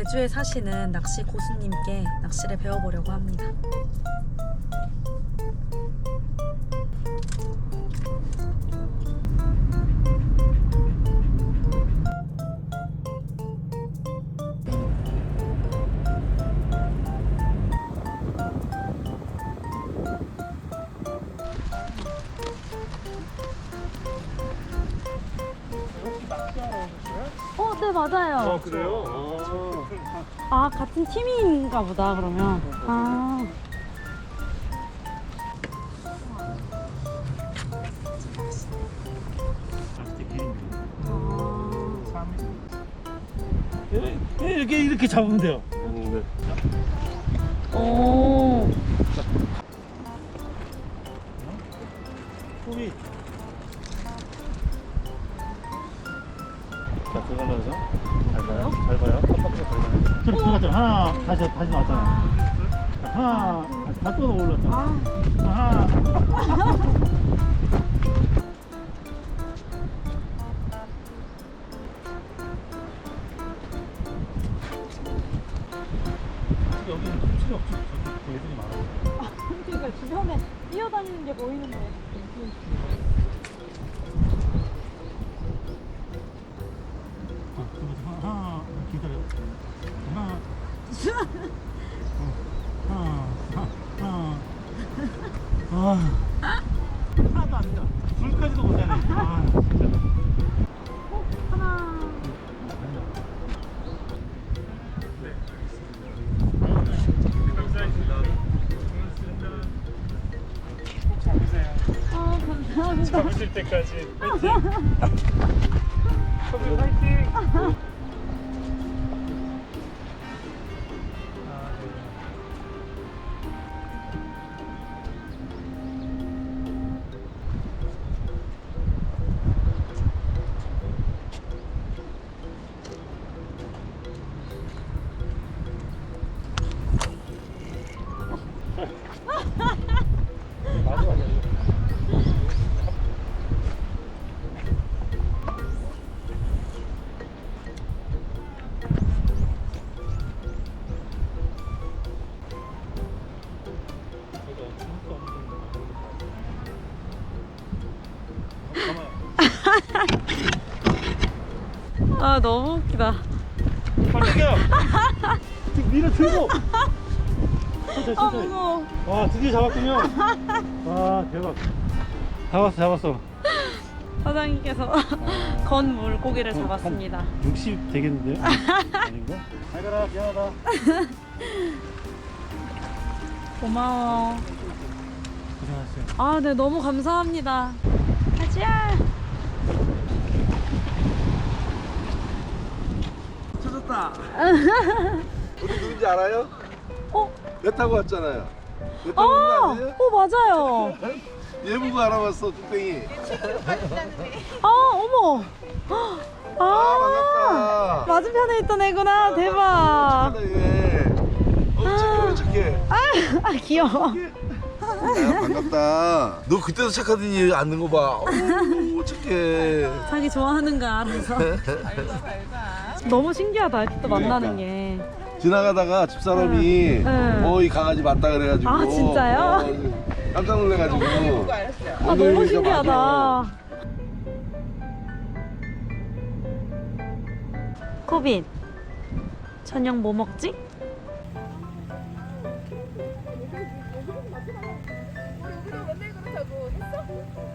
제주에 사시는 낚시 고수님께 낚시를 배워보려고 합니다. 네 맞아요. 아 그래요? 아 같은 팀인가 보다 그러면. 아. 이렇게 이렇게 잡으면 돼요. 오. 소리. 저렇게 들어갔잖아. 하나 다시 다시 나왔잖아. 하나 다또 올랐잖아. 하나. 여기는 솔직히 없지. 저기 애들이 많아. 그러니까 주변에 뛰어다니는 게 보이는데. 어, 그거 하나 기다려. 하나. 아. 하나도 안 돼. 불까지도 못 하네. 아, 진짜. 하나. 아 감사합니다. 잡으실 때까지 화이팅! 화이팅! 아 너무 웃기다. 빨리요! 밀어 들고! 천천히 아 천천히 무서워. 와 드디어 잡았군요 와 대박 잡았어 잡았어 사장님께서 건 물고기를 잡았습니다. 60 되겠는데요? 아닌가? 잘 가라 미안하다 고마워. 고생하셨어요 아, 네, 너무 감사합니다. 가자. 찾았다. 우리 누군지 알아요? 어? 배 타고 왔잖아요. 배 타고 온 아, 거 아니에요? 어, 맞아요. 얘 보고 알아봤어, 뚝배기. 아, 어머. 아, 아, 반갑다. 맞은편에 있던 애구나. 대박. 착하다, 얘. 어, 착해, 착해. 아, 아 귀여워. 야, 반갑다. 너 그때도 착하더니 앉는 거 봐. 어우, 착해. 자기 좋아하는 거 알아서. 너무 신기하다. 이렇게 또 만나는 게. 지나가다가 집사람이 응, 응. 어, 이 강아지 맞다 그래가지고. 아, 진짜요? 어, 깜짝 놀래가지고. 아, 너무 신기하다. 코빈, 저녁 뭐 먹지? 여기도 맨날 그렇다고 했어?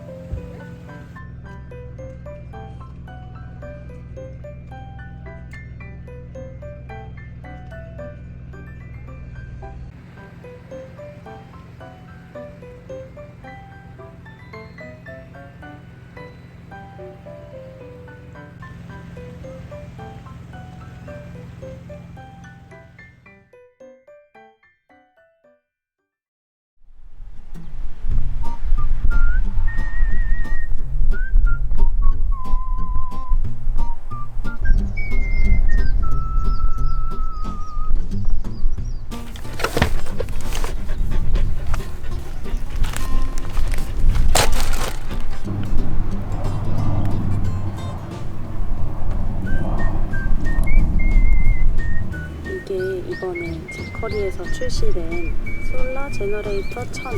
출시된 솔라 제너레이터 1000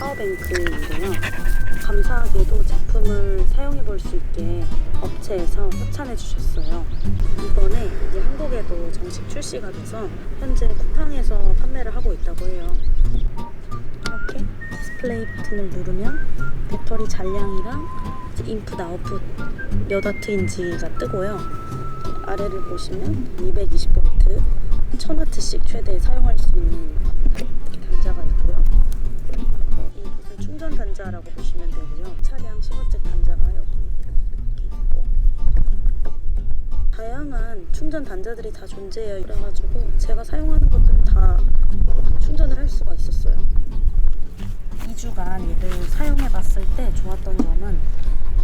파워뱅크인데요. 감사하게도 제품을 사용해 볼 수 있게 업체에서 협찬해 주셨어요. 이번에 이제 한국에도 정식 출시가 돼서 현재 쿠팡에서 판매를 하고 있다고 해요. 이렇게 디스플레이 버튼을 누르면 배터리 잔량이랑 인풋 아웃풋 몇 와트인지가 뜨고요. 아래를 보시면 220V 1000W씩 최대 사용할 수 있는 단자가 있고요. 이것은 충전 단자라고 보시면 되고요. 차량 시거잭 단자가 여기 이렇게 있고 다양한 충전 단자들이 다 존재해요. 그래가지고 제가 사용하는 것들을 다 충전을 할 수가 있었어요. 2주간 얘를 사용해 봤을 때 좋았던 점은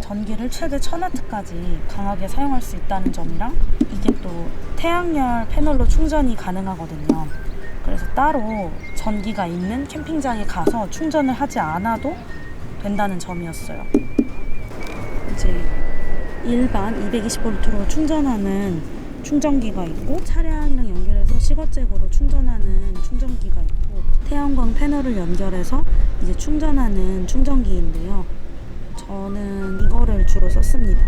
전기를 최대 1000W까지 강하게 사용할 수 있다는 점이랑 이게 또 태양열 패널로 충전이 가능하거든요. 그래서 따로 전기가 있는 캠핑장에 가서 충전을 하지 않아도 된다는 점이었어요. 이제 일반 220V로 충전하는 충전기가 있고 차량이랑 연결해서 시거잭으로 충전하는 충전기가 있고 태양광 패널을 연결해서 이제 충전하는 충전기인데요. 저는 이거를 주로 썼습니다.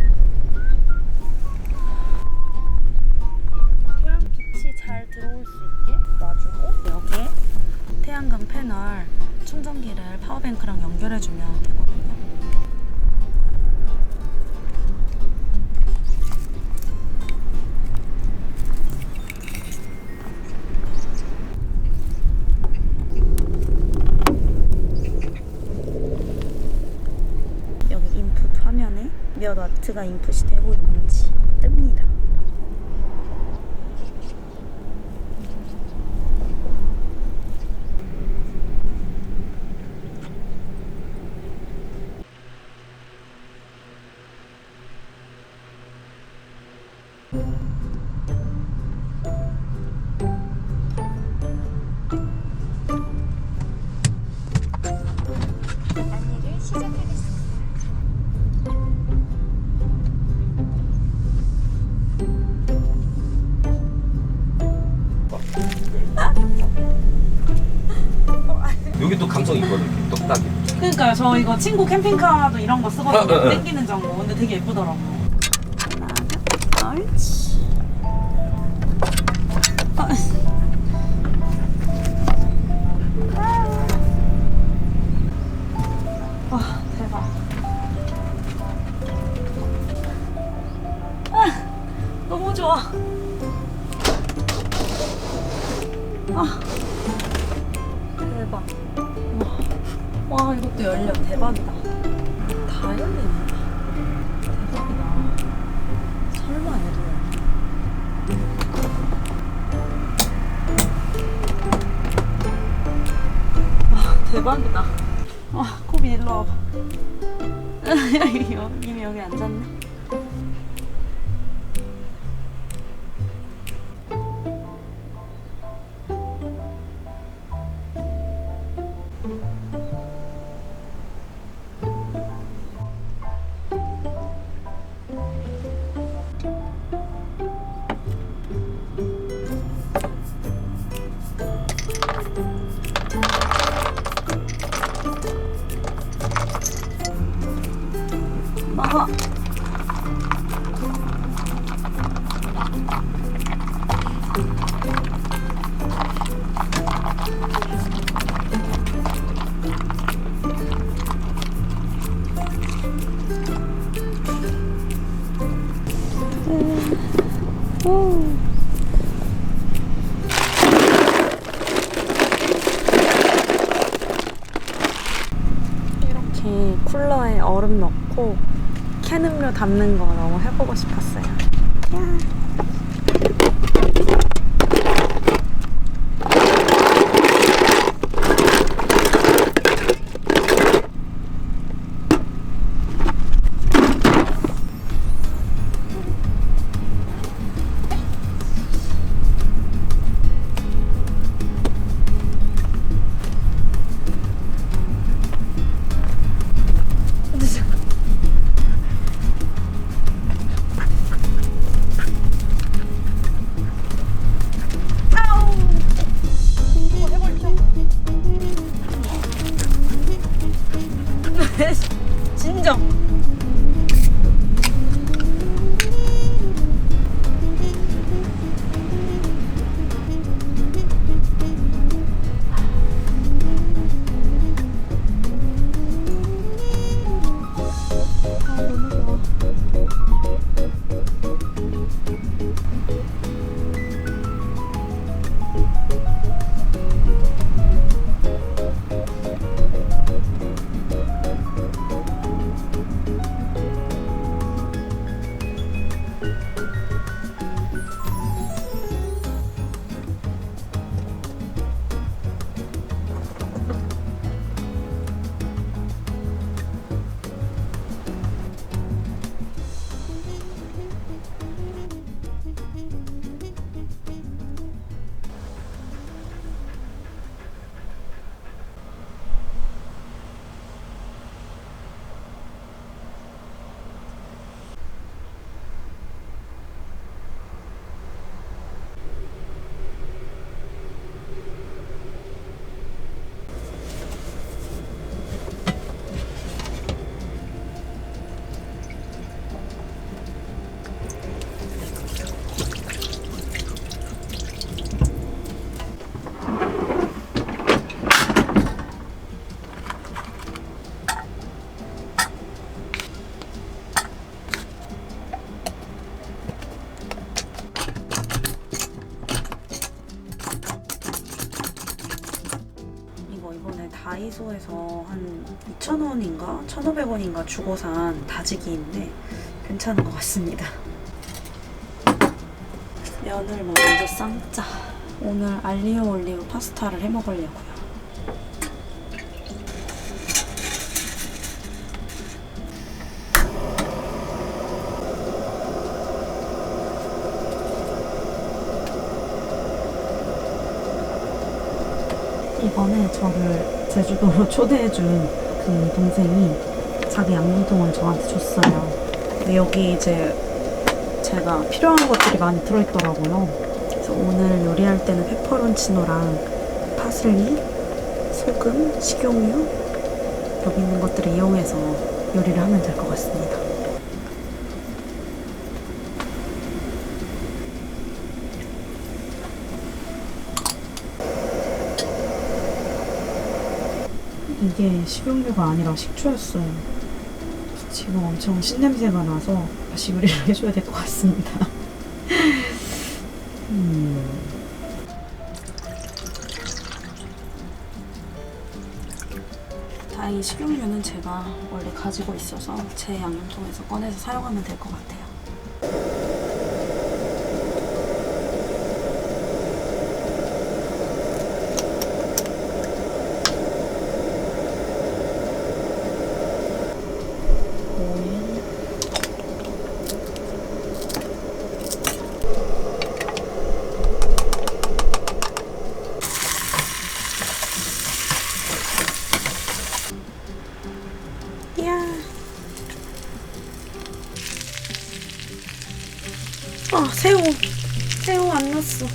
태양 빛이 잘 들어올 수 있게 놔주고 여기에 태양광 패널 충전기를 파워뱅크랑 연결해주면 되거 몇 와트가 인풋이 되고 있는지 뜹니다. 또 감성 있거든 똑딱이 그러니까요. 저 이거 친구 캠핑카도 이런 거 쓰거든요. 어, 어, 어. 땡기는 정보. 근데 되게 예쁘더라고요. 하나, 옳지. 대박이다. 와 코비 일로 와봐. 이미 여기 앉았네 너무 해보 다이소에서 한 2,000원인가 1,500원인가 주고 산 다지기인데 괜찮은 것 같습니다. 면을 먼저 삶자. 오늘 알리오 올리오 파스타를 해 먹으려고요. 이번에 저를 제주도로 초대해준 그 동생이 자기 양념통을 저한테 줬어요. 근데 여기 이제 제가 필요한 것들이 많이 들어있더라고요. 그래서 오늘 요리할 때는 페퍼론치노랑 파슬리, 소금, 식용유 여기 있는 것들을 이용해서 요리를 하면 될 것 같습니다. 이게 식용유가 아니라 식초였어요. 지금 엄청 신냄새가 나서 다시 요리를 해줘야 될 것 같습니다. 음. 다행히 식용유는 제가 원래 가지고 있어서 제 양념통에서 꺼내서 사용하면 될 것 같아요. 오일. 이야. 아, 새우. 새우 안 넣었어.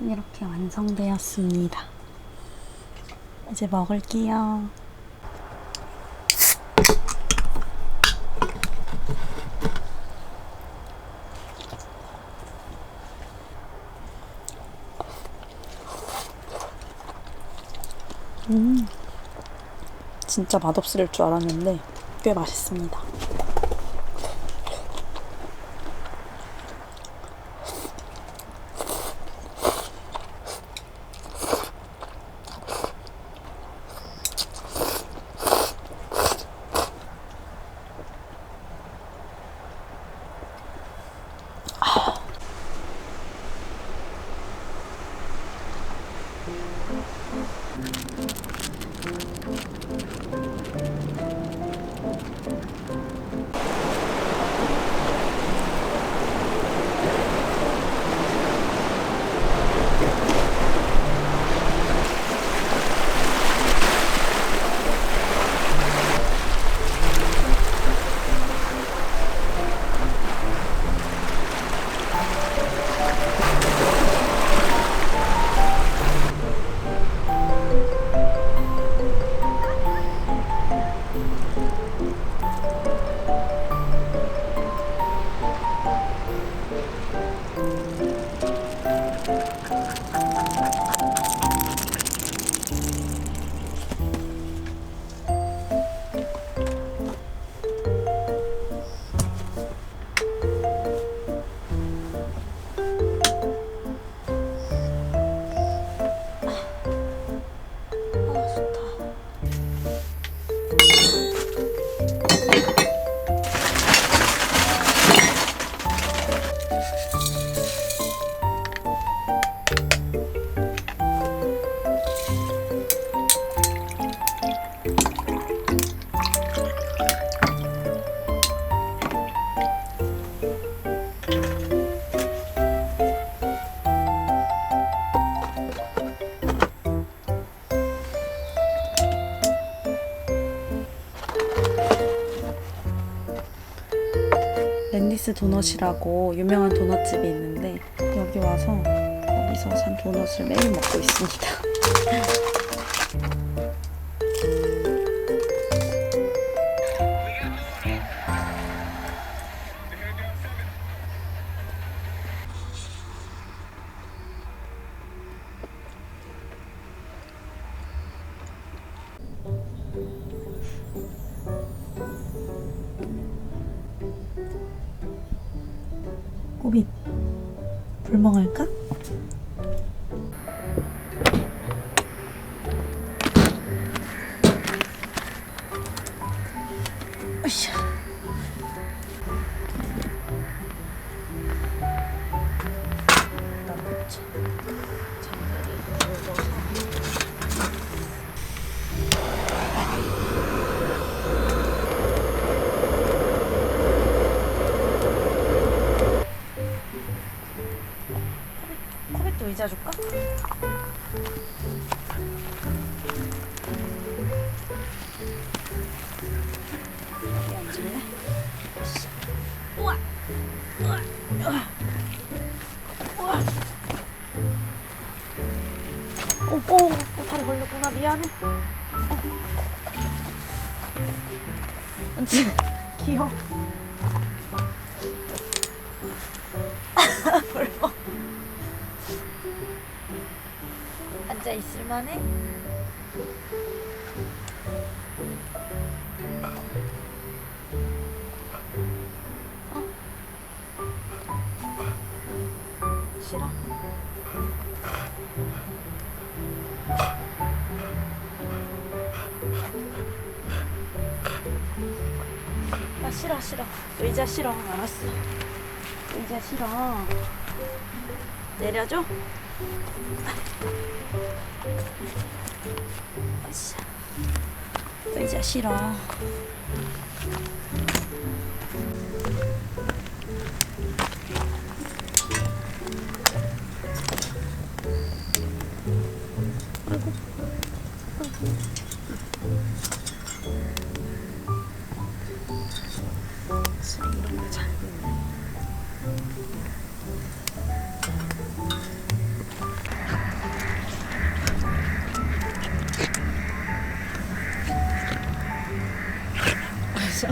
이렇게 완성되었습니다. 이제 먹을게요. 음, 진짜 맛없을 줄 알았는데 꽤 맛있습니다. 앨리스 도넛이라고 유명한 도넛집이 있는데 여기 와서 거기서 산 도넛을 매일 먹고 있습니다. 오, 오, 오, 다리 걸렸구나. 미안해. 어. 귀여워. 벌써. 앉아 있을 만해? 의자 싫어 알았어 의자 싫어 내려줘 아싸. 의자 싫어. So.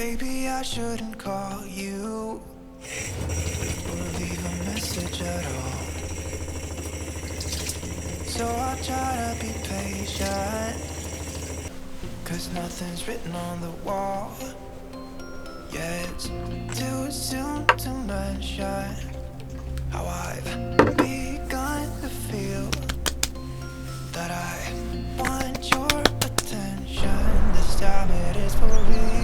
Maybe I shouldn't call you or leave a message at all. So I try to be patient, cause nothing's written on the wall. yet. it's too soon to mention how I've begun to feel that I want your attention. This time it is for real.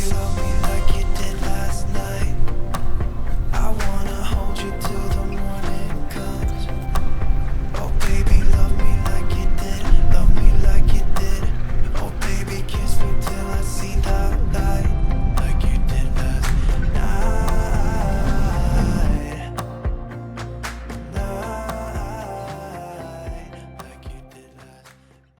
feel